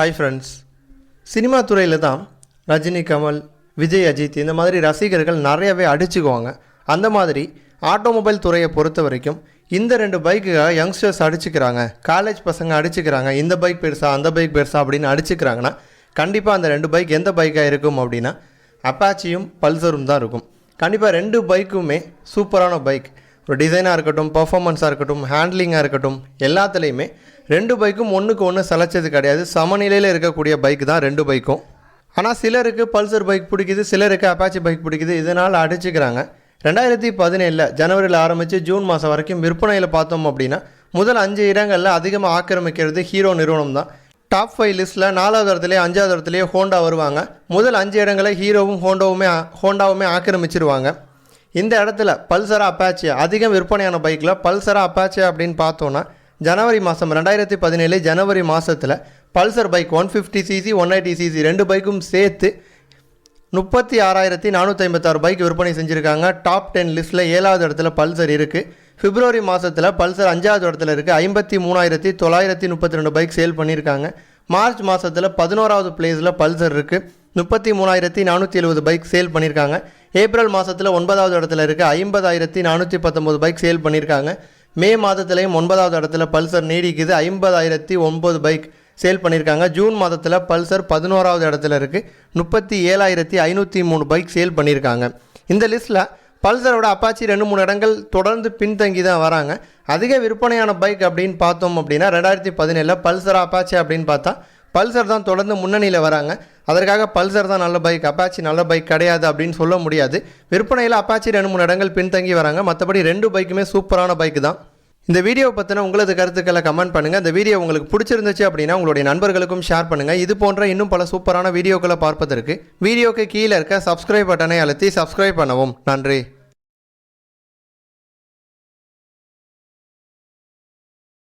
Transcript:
Hi friends cinema துறையில் தான் ரஜினி கமல் விஜய் அஜித் இந்த மாதிரி ரசிகர்கள் நிறையவே அடிச்சுக்குவாங்க. அந்த மாதிரி ஆட்டோமொபைல் துறையை பொறுத்த வரைக்கும் இந்த ரெண்டு பைக்குக்காக யங்ஸ்டர்ஸ் அடிச்சுக்கிறாங்க. காலேஜ் பசங்க அடிச்சுக்கிறாங்க. இந்த பைக் பெருசா அந்த பைக் பெருசா அப்படின்னு அடிச்சுக்கிறாங்கன்னா கண்டிப்பாக அந்த ரெண்டு பைக் எந்த பைக்காக இருக்கும் அப்படின்னா அப்பாச்சியும் பல்சரும் தான் இருக்கும். கண்டிப்பாக ரெண்டு பைக்குமே சூப்பரான பைக் ஒரு டிசைனாக இருக்கட்டும் பர்ஃபார்மன்ஸாக இருக்கட்டும் ஹேண்ட்லிங்காக இருக்கட்டும் எல்லாத்துலேயுமே ரெண்டு பைக்கும் ஒன்றுக்கு ஒன்று சலைச்சது கிடையாது. சமநிலையில் இருக்கக்கூடிய பைக் தான் ரெண்டு பைக்கும் ஆனால் சிலருக்கு பல்சர் பைக் பிடிக்குது சிலருக்கு அப்பாச்சி பைக் பிடிக்குது. இதனால் அடிச்சுக்கிறாங்க. ரெண்டாயிரத்தி பதினேழில் ஜனவரியில் ஆரம்பித்து ஜூன் மாதம் வரைக்கும் விற்பனையில் பார்த்தோம் அப்படின்னா முதல் அஞ்சு இடங்களில் அதிகமாக ஆக்கிரமிக்கிறது ஹீரோ நிறுவனம் தான். டாப் ஃபைவ் லிஸ்ட்டில் நாலாவது இடத்துலேயே அஞ்சாவது இடத்துலையே ஹோண்டா வருவாங்க. முதல் அஞ்சு இடங்களை ஹீரோவும் ஹோண்டாவுமே ஹோண்டாவுமே ஆக்கிரமிச்சிருவாங்க. இந்த இடத்துல பல்சரா அப்பாச்சி அதிகம் விற்பனையான பைக்கில் பல்சரா அப்பாச்சி அப்படின்னு பார்த்தோன்னா ஜனவரி மாதம் ரெண்டாயிரத்தி பதினேழு ஜனவரி மாதத்தில் Pulsar bike one fifty CC one eighty CC ரெண்டு பைக்கும் சேர்த்து முப்பத்தி ஆறாயிரத்தி நானூற்றி ஐம்பத்தாறு பைக் விற்பனை செஞ்சுருக்காங்க. டாப் டென் லிஸ்ட்டில் ஏழாவது இடத்துல பல்சர் இருக்குது பிப்ரவரி மாதத்தில் பல்சர் அஞ்சாவது இடத்துல இருக்குது ஐம்பத்தி மூணாயிரத்தி தொள்ளாயிரத்தி முப்பத்தி ரெண்டு பைக் சேல் பண்ணியிருக்காங்க மார்ச் மாதத்தில் பதினோராவது பிளேஸில் பல்சர் இருக்குது முப்பத்தி மூணாயிரத்தி நானூற்றி எழுபது பைக் சேல் பண்ணியிருக்காங்க ஏப்ரல் மாதத்தில் ஒன்பதாவது இடத்துல இருக்குது ஐம்பதாயிரத்தி நானூற்றி பத்தொம்போது பைக் சேல் பண்ணியிருக்காங்க மே மாதத்துலேயும் ஒன்பதாவது இடத்துல பல்சர் நீடிக்குது. ஐம்பதாயிரத்தி ஒம்பது பைக் சேல் பண்ணியிருக்காங்க. ஜூன் மாதத்தில் பல்சர் பதினோராவது இடத்துல இருக்குது முப்பத்தி ஏழாயிரத்தி ஐநூற்றி மூணு பைக் சேல் பண்ணியிருக்காங்க. இந்த லிஸ்ட்டில் பல்சரோட அப்பாச்சி ரெண்டு மூணு இடங்கள் தொடர்ந்து பின்தங்கி தான் வராங்க. அதிக விற்பனையான பைக் அப்படின்னு பார்த்தோம் அப்படின்னா ரெண்டாயிரத்தி பதினேழில் பல்சர் அப்பாச்சி அப்படின்னு பார்த்தா பல்சர் தான் தொடர்ந்து முன்னணியில் வராங்க. அதற்காக பல்சர் தான் நல்ல பைக் அப்பாச்சி நல்ல பைக் கிடையாது அப்படின்னு சொல்ல முடியாது. விற்பனையில் அப்பாச்சி ரெண்டு மூணு இடங்கள் பின்தங்கி வராங்க. மற்றபடி ரெண்டு பைக்குமே சூப்பரான பைக் தான். இந்த வீடியோவை பற்றின உங்களது கருத்துக்களை கமெண்ட் பண்ணுங்கள் இந்த வீடியோ உங்களுக்கு பிடிச்சிருந்துச்சு அப்படின்னா உங்களுடைய நண்பர்களுக்கும் ஷேர் பண்ணுங்கள் இது போன்ற இன்னும் பல சூப்பரான வீடியோக்களை பார்ப்பதற்கு வீடியோக்கு கீழே இருக்க சப்ஸ்கிரைப் பட்டனை அழுத்தி சப்ஸ்கிரைப் பண்ணவும். நன்றி.